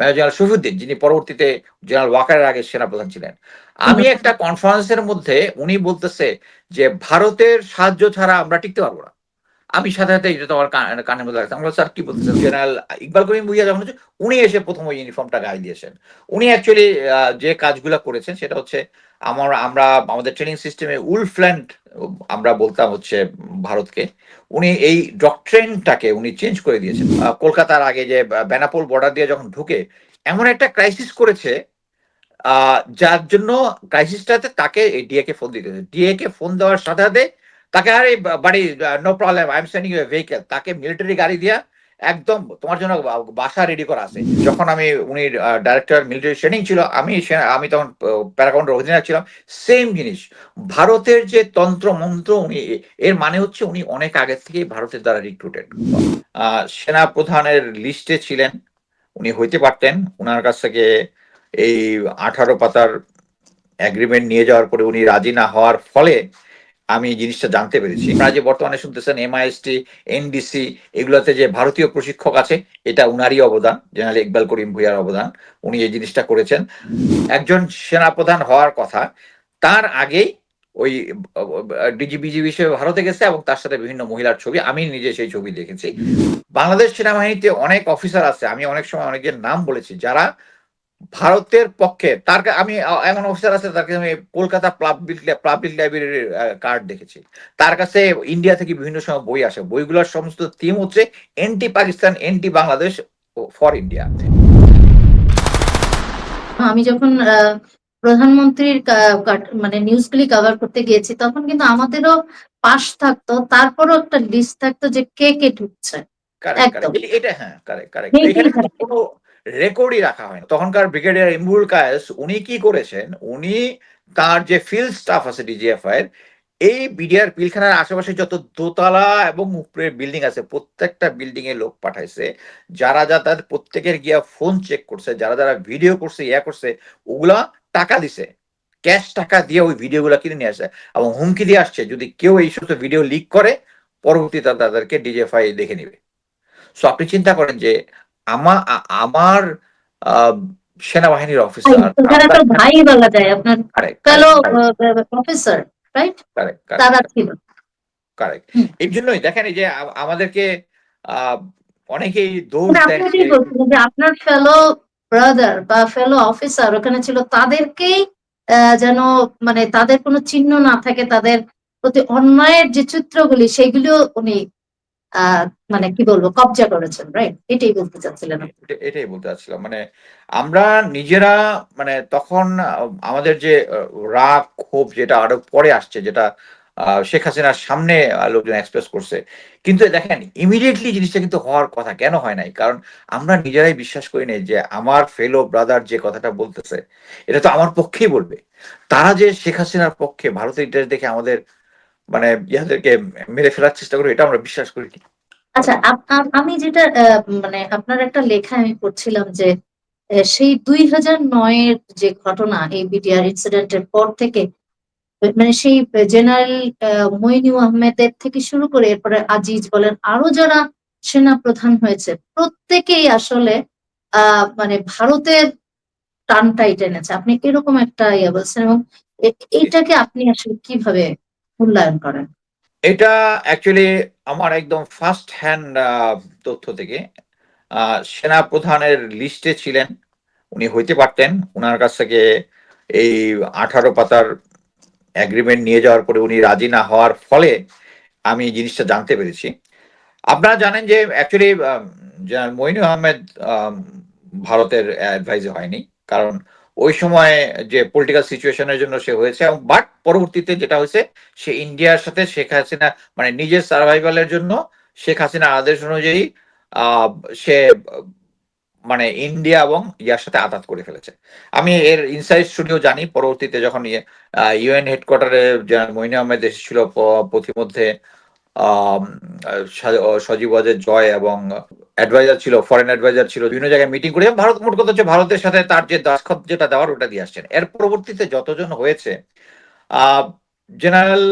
Major general Shafiuddin যিনি পরবর্তীতে general ওয়াকারের আগে সেনাপ্রধান ছিলেন। আমি একটা কনফারেন্সের মধ্যে উনি বলতেছে যে ভারতের সাহায্য ছাড়া আমরা টিকতে পারব না। আমি সাথে সাথে এটা তো আমার কান- মধ্যে লাগছে আমরা, স্যার, কি বলতেছেন জেনারেল ইকবাল করিম ভুইয়া যখন হচ্ছে, উনি এসে প্রথম ওই ইউনিফর্মটা গায়ে দিয়েছেন। উনি অ্যাকচুয়ালি যে কাজগুলো করেছেন, সেটা হচ্ছে, আমার, আমরা, আমাদের ট্রেনিং সিস্টেমে উলফল্যান্ড আমরা বলতাম হচ্ছে ভারতকে, উনি এই ডক্ট্রেনটাকে উনি চেঞ্জ করে দিয়েছেন। কলকাতার আগে যে বেনাপোল বর্ডার দিয়ে যখন ঢুকে, এমন একটা ক্রাইসিস করেছে যার জন্য ক্রাইসিসটাতে তাকে ডিএ কে ফোন দিতে ডিএ কে ফোন দেওয়ার সাথে সাথে তাকে আরে বাড়ি no problem I am sending you vehicle তাকে মিলিটারি গাড়ি দিয়া একদম তোমার জন্য বাসা রেডি করা আছে। যখন আমি, উনি ডাইরেক্টর মিলিটারি ট্রেনিং ছিল, আমি আমি তখন প্যারাকাউন্টের অধিনায়ক ছিলাম। সেম জিনিস, ভারতের যে তন্ত্র মন্ত্র উনি এর মানে হচ্ছে উনি অনেক আগে থেকেই ভারতের দ্বারা রিক্রুটেড সেনা প্রধানের লিস্টে ছিলেন, উনি হইতে পারতেন। ওনার কাছ থেকে এই আঠারো পাতার এগ্রিমেন্ট নিয়ে যাওয়ার পরে উনি রাজি না হওয়ার ফলে আমি এই জিনিসটা জানতে পেরেছি। আপনারা যে বর্তমানে শুনতেছেন এমআইএসটি এনডিসি এগুলোতে যে ভারতীয় প্রশিক্ষক আছে, এটা উনারই অবদান, জেনারেল ইকবাল করিম ভুইয়ার অবদান। উনি এই জিনিসটা করেছেন। একজন সেনাপ্রধান হওয়ার কথা, তার আগেই ওই ডিজিবিজি বিষয়ে ভারতে গেছে এবং তার সাথে বিভিন্ন মহিলার ছবি, আমি নিজে সেই ছবি দেখেছি। বাংলাদেশ সেনাবাহিনীতে অনেক অফিসার আছে, আমি অনেক সময় অনেকের নাম বলেছি, যারা ভারতের পক্ষে তার আমি এমন অফিসার আছে তার কাছে আমি কলকাতা পাবলিক পাবলিক লাইব্রেরির কার্ড দেখেছি। তার কাছে ইন্ডিয়া থেকে বিভিন্ন সময় বই আসে। বইগুলোর সমস্ত থিম হচ্ছে anti Pakistan anti Bangladesh for India আমি যখন প্রধানমন্ত্রীর মানে নিউজগুলি কভার করতে গিয়েছি তখন কিন্তু আমাদেরও পাশ থাকতো তারপরও একটা লিস্ট থাকতো যে কে কে ঢুকছে। একদম। এটা হ্যাঁ কারেক্ট কারেক্ট রেকর্ডই রাখা হয় তখনকার ব্রিগেডিয়ার ইমরুল কায়েস, উনি কি করেছেন? উনি তার যে ফিল্ড স্টাফ আছে ডিজিএফআই এর, এই বিডিআর পিলখানার আশেপাশে যত দোতলা এবং উপরে বিল্ডিং আছে, প্রত্যেকটা বিল্ডিং এ লোক পাঠাইছে। যারা যা তাদের প্রত্যেকের গিয়া ফোন চেক করছে, যারা যারা ভিডিও করছে, ইয়া করছে, ওগুলা টাকা দিছে। ক্যাশ টাকা দিয়ে ওই ভিডিও গুলা কিনে নিয়ে আসে এবং হুমকি দিয়ে আসছে, যদি কেউ এই সমস্ত ভিডিও লিক করে, পরবর্তীতে তাদেরকে ডিজিএফআই দেখে নিবে। সো আপনি চিন্তা করেন যে আমার আহ, সেনাবাহিনীর অফিসার ওখানে তো ভাই বলা যায় আপনার ফেলো প্রফেসর রাইট তারা ছিল। কারেক্ট। এই জন্যই দেখেন যে আমাদেরকে অনেকেই দোষ মানে আপনি যে- আপনার ফেলো ব্রাদার বা ফেলো অফিসার ওখানে ছিল তাদেরকেই যেন মানে তাদের কোনো চিহ্ন না থাকে তাদের প্রতি অন্যায়ের যে চিত্রগুলি সেগুলিও উনি মানে কি বলব, কবজা করেছেন রাইট এটাই বলতে চাচ্ছিলেন এটাই বলতে চাচ্ছিলাম। মানে আমরা নিজেরা মানে তখন আমাদের যে রাগ, ক্ষোভ যেটা আরও পরে আসছে, যেটা শেখ হাসিনার সামনে লোকজন এক্সপ্রেস করছে, কিন্তু দেখেন ইমিডিয়েটলি জিনিসটা কিন্তু হওয়ার কথা কেন হয় নাই? কারণ আমরা নিজেরাই বিশ্বাস করি নাই যে আমার ফেলো ব্রাদার যে কথাটা বলতেছে, এটা তো আমার পক্ষেই বলবে। তারা যে শেখ হাসিনার পক্ষে ভারতের ইতিহাস দেখে আমাদের মানে ইহাদেরকে মেরে ফেলার চেষ্টা করে, এটা আমরা বিশ্বাস করি আচ্ছা আমি যেটা মানে আপনার একটা লেখা আমি পড়ছিলাম যে সেই দুই হাজার নয়ের যে ঘটনা, এই বিডিআর ইনসিডেন্টের পর থেকে মানে সেই জেনারেল মইনু আহমেদের থেকে শুরু করে এরপরে আজিজ বলেন আরও যারা সেনা প্রধান হয়েছে, প্রত্যেকেই আসলে মানে ভারতের টানটাই টেনেছে। আপনি এরকম একটা ইয়ে বলছেন এবং এ- এইটাকে আপনি আসলে কীভাবে মূল্যায়ন করেন। এটা অ্যাকচুয়ালি আমার একদম ফার্স্ট হ্যান্ড তথ্য থেকে। সেনা প্রধানের লিস্টে ছিলেন। উনি হইতে পারতেন। ওনার কাছ থেকে এই আঠারো পাতার এগ্রিমেন্ট নিয়ে যাওয়ার পরে উনি রাজি না হওয়ার ফলে আমি জিনিসটা জানতে পেরেছি। আপনারা জানেন যে অ্যাকচুয়ালি জেনারেল মইনু আহমেদ ভারতের অ্যাডভাইজে হয়নি। কারণ ওই সময় যে পলিটিক্যাল সিচুয়েশনের জন্য সে হয়েছে এবং বাট পরবর্তীতে যেটা হয়েছে, সে ইন্ডিয়ার সাথে শেখ হাসিনা মানে নিজের সার্ভাইভালের জন্য শেখ হাসিনা আদেশ অনুযায়ী সে মানে ইন্ডিয়া এবং ইয়ার সাথে আঘাত করে ফেলেছে। আমি এর ইনসাইড স্টুডিও জানি, পরবর্তীতে যখন ইউএন হেডকোয়ার্টারে মইনু আহমেদ এসেছিল পথিমধ্যে সজীব জয় এবং অ্যাডভাইজার ছিল ফরেন অ্যাডভাইজার ছিল, বিভিন্ন জায়গায় মিটিং করে ভারত, মোট কথা হচ্ছে ভারতের সাথে তার যে দাসখত যেটা দেওয়ার, ওটা দিয়ে আসছেন। এর পরবর্তীতে যতজন হয়েছে জেনারেল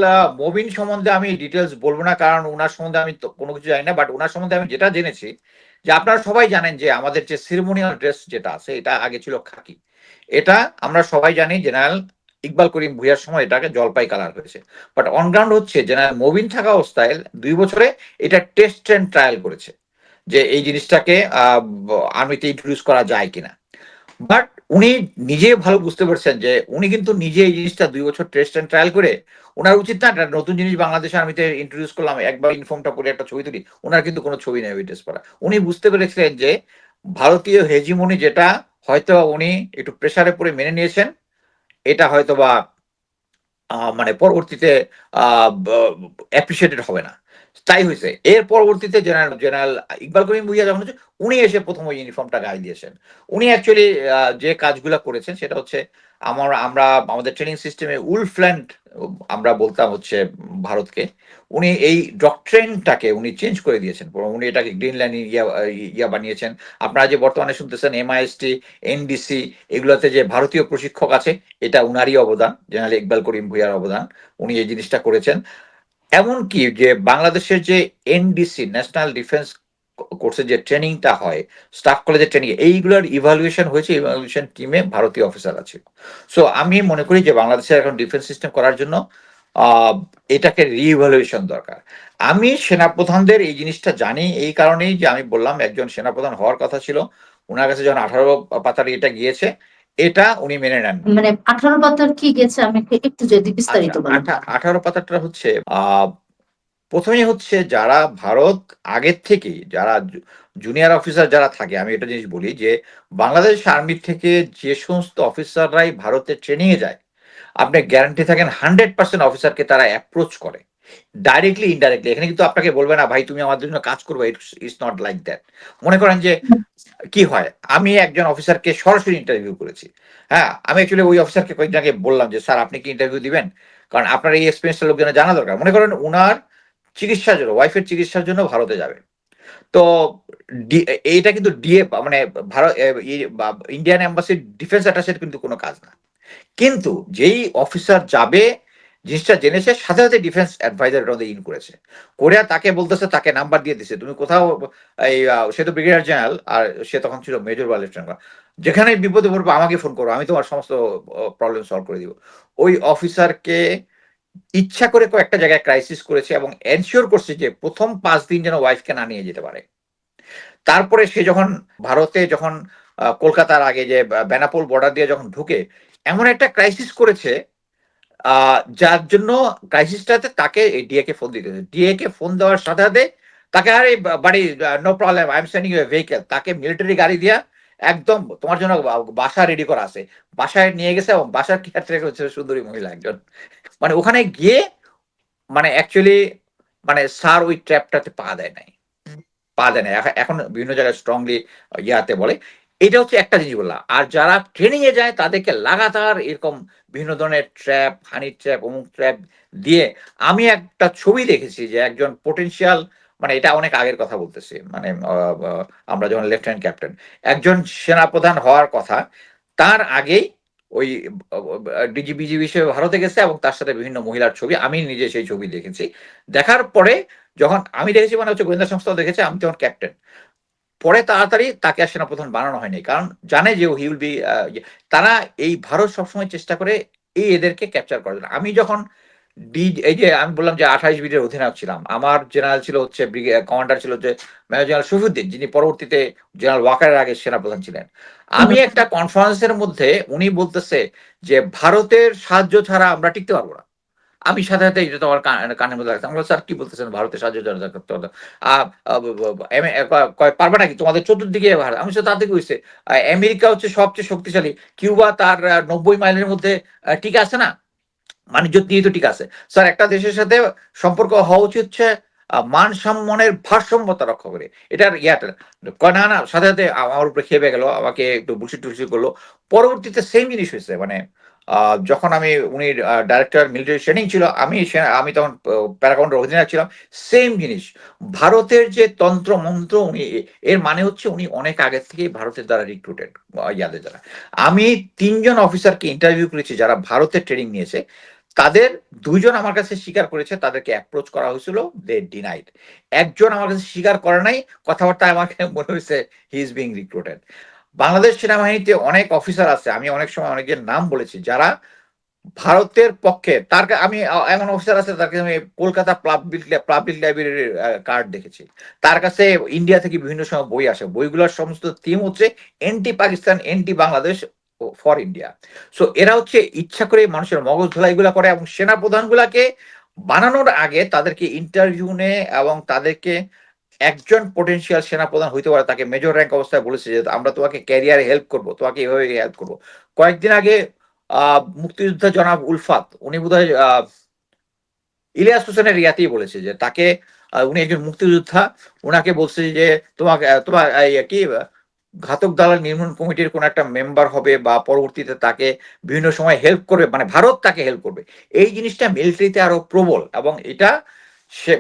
মবিন সম্বন্ধে আমি ডিটেলস বলব না, কারণ ওনার সম্বন্ধে আমি কোনো কিছু জানি না বাট ওনার সম্বন্ধে আমি যেটা জেনেছি, যে আপনারা সবাই জানেন যে আমাদের যে সিরিমোনিয়াল ড্রেস যেটা আছে, এটা আগে ছিল খাকি। এটা আমরা সবাই জানি জেনারেল ইকবাল করিম ভুইয়ার সময় এটাকে জলপাই কালার হয়েছে। বাট অনগ্রাউন্ড হচ্ছে জেনারেল মবিন থাকা অবস্থায় দুই বছরে এটা টেস্ট অ্যান্ড ট্রায়াল করেছে। যে এই জিনিসটাকে আর্মিতে ইন্ট্রোডিউস করা যায় কিনা। বাট উনি নিজে ভালো বুঝতে পারছেন যে উনি কিন্তু নিজে এই জিনিসটা দুই বছর টেস্ট অ্যান্ড ট্রায়াল করে ওনার উচিত না নতুন জিনিস বাংলাদেশ আর্মিতে ইন্ট্রোডিউস করলাম, একবার ইনফর্মটা করে একটা ছবি তুলি, ওনার কিন্তু কোনো ছবি নেই উইটেস করা উনি বুঝতে পেরেছিলেন যে ভারতীয় হেজিমনি যেটা, হয়তো উনি একটু প্রেসারে পড়ে মেনে নিয়েছেন, এটা হয়তো বা মানে পরবর্তীতে অ্যাপ্রিসিয়েটেড হবে না। তাই হয়েছে। এর পরবর্তীতে জেনারেল জেনারেল ইকবাল করিম ভুইয়া যখন হচ্ছে উনি এসে প্রথম ওই ইউনিফর্মটা গায়ে দিয়েছেন। উনি অ্যাকচুয়ালি যে কাজগুলো করেছেন, সেটা হচ্ছে আমার, আমরা, আমাদের ট্রেনিং সিস্টেমে উলফল্যান্ড আমরা বলতাম হচ্ছে ভারতকে, উনি এই ডক্ট্রেনটাকে উনি চেঞ্জ করে দিয়েছেন। উনি এটাকে গ্রিনল্যান্ড ইয়া ইয়া বানিয়েছেন। আপনারা যে বর্তমানে শুনতেছেন এমআইএসটি এনডিসি এগুলোতে যে ভারতীয় প্রশিক্ষক আছে, এটা উনারই অবদান জেনারেল ইকবাল করিম ভুইয়ার অবদান। উনি এই জিনিসটা করেছেন। এমনকি যে বাংলাদেশের যে এনডিসি ন্যাশনাল ডিফেন্স কোর্সের যে ট্রেনিংটা হয় স্টাফ কলেজের ট্রেনিং এইগুলোর ইভালুয়েশন হয়েছে ইভালুয়েশন টিমে ভারতীয় অফিসার আছে। সো আমি মনে করি যে বাংলাদেশের এখন ডিফেন্স সিস্টেম করার জন্য এটাকে রিইভালুয়েশন দরকার। আমি সেনাপ্রধানদের এই জিনিসটা জানি এই কারণেই যে আমি বললাম, একজন সেনাপ্রধান হওয়ার কথা ছিল ওনার কাছে যখন আঠারো পাতার এটা গিয়েছে এটা উনি মেনে নেন। মানে আঠারো পাতার কি গেছে? আমি একটু যদি বিস্তারিত আচ্ছা, আঠারো পাতাটা হচ্ছে আহ প্রথমে হচ্ছে যারা ভারত আগের থেকেই যারা জুনিয়র অফিসার যারা থাকে আমি এটা জিনিস বলি যে বাংলাদেশ আর্মি থেকে যে সমস্ত অফিসাররাই ভারতে ট্রেনিং এ যায় আপনি গ্যারান্টি থাকেন হান্ড্রেড পার্সেন্ট অফিসারকে তারা অ্যাপ্রোচ করে। ডাইরেক্টলি ইনডাইরেক্টলি এখানে কিন্তু আপনাকে বলবে না, ভাই, তুমি আমাদের জন্য কাজ করবে। ইটস নট লাইক দ্যাট মনে করেন যে, কি হয়? আমি একজন অফিসারকে সরাসরি ইন্টারভিউ করেছি। হ্যাঁ আমি অ্যাকচুয়ালি ওই অফিসারকে কয়েকদিন আগে বললাম যে, স্যার, আপনি কি ইন্টারভিউ দিবেন? কারণ আপনার এই এক্সপিরিয়েন্সটা লোকজনের জানা দরকার। মনে করেন উনার চিকিৎসার জন্য ওয়াইফের চিকিৎসার জন্য ভারতে যাবে। তো এইটা কিন্তু ডিএ মানে ভারত ইন্ডিয়ান এম্বাসির ডিফেন্স অ্যাটাচের কিন্তু কোনো কাজ না। কিন্তু যেই অফিসার যাবে জিনিসটা জেনেছে, সাথে সাথে ডিফেন্স অ্যাডভাইজার ওদের ইন করেছে। করে তাকে বলতেছে, তাকে নাম্বার দিয়ে দিছে। তুমি কোথাও, এই সে তো ব্রিগেডিয়ার জেনারেল আর সে তখন ছিল মেজর বা লেফটেন্যান্ট যেখানে বিপদে পড়বে, আমাকে ফোন করো, আমি তোমার সমস্ত প্রবলেম সলভ করে দিব। ওই অফিসারকে ইচ্ছা করে কয়েকটা জায়গায় ক্রাইসিস করেছে এবং এনশিওর করছে যে প্রথম পাঁচ দিন যেন ওয়াইফকে না নিয়ে যেতে পারে। তারপরে সে যখন ভারতে যখন কলকাতার আগে যে বেনাপোল বর্ডার দিয়ে যখন ঢুকে, এমন একটা ক্রাইসিস করেছে যার জন্য ক্রাইসিসটাতে তাকে ডিএ কে ফোন দিতে ডিএ কে ফোন দেওয়ার সাথে সাথে তাকে আরে বাড়ি no problem I am sending you vehicle তাকে মিলিটারি গাড়ি দিয়া একদম তোমার জন্য বাসা রেডি করা আছে। বাসায় নিয়ে গেছে এবং বাসার কেয়ার হচ্ছে সুন্দরী মহিলা একজন। মানে ওখানে গিয়ে মানে অ্যাকচুয়ালি মানে স্যার ওই ট্র্যাপটাতে পা দেয় নাই। পা দেয় নাই। এখন- এখন বিভিন্ন জায়গায় স্ট্রংলি ইয়াতে বলে। এটা হচ্ছে একটা জিনিস বললাম। আর যারা ট্রেনিং এ যায়, তাদেরকে লাগাতার এরকম বিভিন্ন ধরনের ট্র্যাপ হানি ট্র্যাপ অমুক ট্র্যাপ দিয়ে আমি একটা ছবি দেখেছি যে একজন পোটেনশিয়াল মানে এটা অনেক আগের কথা বলতেছি মানে আমরা যখন লেফটেন্যান্ট ক্যাপ্টেন একজন সেনাপ্রধান হওয়ার কথা, তার আগেই ওই ডিজিবিজি বিষয়ে ভারতে গেছে এবং তার সাথে বিভিন্ন মহিলার ছবি, আমি নিজে সেই ছবি দেখেছি। দেখার পরে যখন আমি দেখেছি মানে হচ্ছে গোয়েন্দা সংস্থাও দেখেছে, আমি তখন ক্যাপ্টেন পরে তাড়াতাড়ি তাকে আর সেনাপ্রধান বানানো হয়নি। কারণ জানে যে হি উইল বি তারা এই ভারত সবসময় চেষ্টা করে এই এদেরকে ক্যাপচার করার জন্য। আমি যখন ডি এই যে আমি বললাম যে আঠাইশ বিডের অধিনায়ক ছিলাম, আমার জেনারেল ছিল হচ্ছে কমান্ডার ছিল হচ্ছে মেজর জেনারেল শফিউদ্দিন, যিনি পরবর্তীতে জেনারেল ওয়াকারের আগে সেনাপ্রধান ছিলেন। আমি একটা কনফারেন্সের মধ্যে উনি বলতেছে যে ভারতের সাহায্য ছাড়া আমরা টিকতে পারব না। আমি সাথে এটা তো আমার কান- কানের মধ্যে লাগছে আমরা স্যার কি বলতেছেন? ভারতের সাহায্য ছাড়া করতে হবে। পারবে নাকি? তোমাদের চতুর্দিকে ভারত। আমি সাথে তাতে কইছে আমেরিকা হচ্ছে সবচেয়ে শক্তিশালী। কিউবা তার নব্বই মাইলের মধ্যে টিকা আছে না? বাণিজ্য দিয়ে তো ঠিক আছে। স্যার, একটা দেশের সাথে সম্পর্ক হওয়া উচিত হচ্ছে মান সম্মানের ভারসাম্যতা রক্ষা করে। এটার ইয়াটা। কয়, না না সাথে সাথে আমার উপরে খেপে গেল, আমাকে একটু বুলশি টুলসি করল। পরবর্তীতে সেম জিনিস হয়েছে মানে যখন আমি, উনি ডাইরেক্টর মিলিটারি ট্রেনিং ছিল, আমি আমি তখন প্যারাকাউন্টের অধিনায়ক ছিলাম সেম জিনিস। ভারতের যে তন্ত্র মন্ত্র উনি, এর মানে হচ্ছে উনি অনেক আগে থেকেই ভারতের দ্বারা রিক্রুটেড ইয়াদের দ্বারা। আমি তিনজন অফিসারকে ইন্টারভিউ করেছি যারা ভারতের ট্রেনিং নিয়েছে। তাদের দুইজন আমার কাছে স্বীকার করেছে, তাদেরকে অ্যাপ্রোচ করা হয়েছিল দে ডিনাইড একজন আমার কাছে স্বীকার করে নাই কথাবার্তা আমাকে মনে হয়েছে he is being recruited Bangladesh সেনাবাহিনীতে অনেক অফিসার আছে, আমি অনেক সময় অনেকের নাম বলেছি, যারা ভারতের পক্ষে, তার আমি এমন অফিসার আছে তার কাছে আমি কলকাতা পাবলিক লাইব্রেরির কার্ড দেখেছি। তার কাছে ইন্ডিয়া থেকে বিভিন্ন সময় বই আসে, বইগুলোর সমস্ত থিম হচ্ছে anti Pakistan anti Bangladesh for India so এরা হচ্ছে ইচ্ছা করে মানুষের মগজ ধোলাইগুলা করে এবং সেনা প্রধানগুলাকে বানানোর আগে তাদেরকে ইন্টারভিউ নেয় এবং তাদেরকে একজন পোটেনশিয়াল সেনাপ্রধান হইতে পারে, তাকে মেজর র্যাঙ্ক অবস্থায় বলেছে যে আমরা তোমাকে ক্যারিয়ারে হেল্প করব, তোমাকে এভাবে হেল্প করব। কয়েকদিন আগে মুক্তিযোদ্ধা জনাব উলফাত, উনি বোধহয় ইলিয়াস হোসেনের রিয়াতেই বলেছে যে তাকে উনি একজন মুক্তিযোদ্ধা ওনাকে বলছে যে তোমাকে তোমার এই কি ঘাতক দালাল নির্মূল কমিটির কোন একটা মেম্বার হবে বা পরবর্তীতে তাকে বিভিন্ন সময় হেল্প করবে মানে ভারত তাকে হেল্প করবে। এই জিনিসটা মিলিটারিতে আরও প্রবল এবং এটা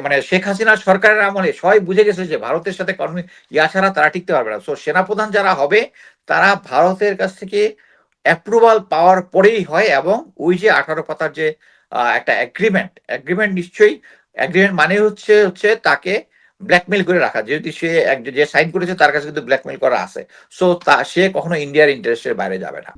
মানে শেখ হাসিনা সরকারের আমলে সবাই বুঝে গেছে যে ভারতের সাথে কর্ম, ইয়া ছাড়া তারা টিকতে পারবে না। সো সেনাপ্রধান যারা হবে, তারা ভারতের কাছ থেকে অ্যাপ্রুভাল পাওয়ার পরেই হয় এবং ওই যে আঠারো পাতার যে একটা এগ্রিমেন্ট এগ্রিমেন্ট নিশ্চয়ই এগ্রিমেন্ট মানে হচ্ছে হচ্ছে তাকে ব্ল্যাকমেল করে রাখা। যদি সে যে সাইন করেছে, তার কাছে কিন্তু ব্ল্যাকমেল করা আছে। সো তা, সে কখনো ইন্ডিয়ার ইন্টারেস্টের বাইরে যাবে না।